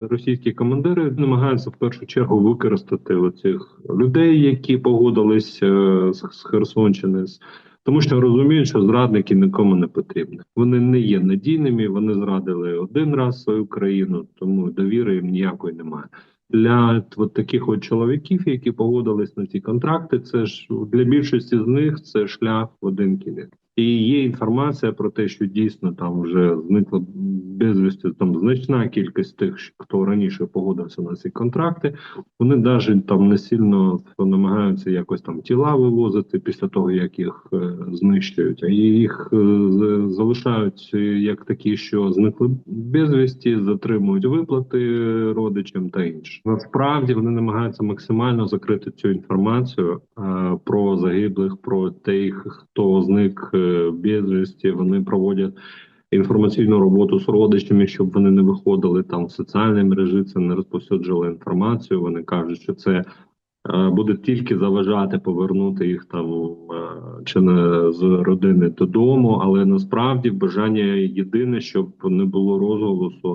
Російські командири намагаються в першу чергу використати оцих людей, які погодились е, з Херсонщини, тому що розуміють, що зрадники нікому не потрібні. Вони не є надійними. Вони зрадили один раз свою країну, тому довіри їм ніякої немає. Для от таких от чоловіків, які погодились на ці контракти, це ж для більшості з них це шлях в один кінець. І є інформація про те, що дійсно там вже зникла безвісти там значна кількість тих, хто раніше погодився на ці контракти. Вони навіть там не сильно намагаються якось там тіла вивозити після того, як їх е, знищують, а їх е, залишають е, як такі, що зникли безвісті, затримують виплати родичам та інше. Насправді вони намагаються максимально закрити цю інформацію е, про загиблих, про тих, хто зник е, безвісті. Вони проводять інформаційну роботу з родичами, щоб вони не виходили там в соціальні мережі, це не розповсюджували інформацію. Вони кажуть, що це е, буде тільки заважати повернути їх там е, чи не з родини додому, але насправді бажання єдине, щоб не було розголосу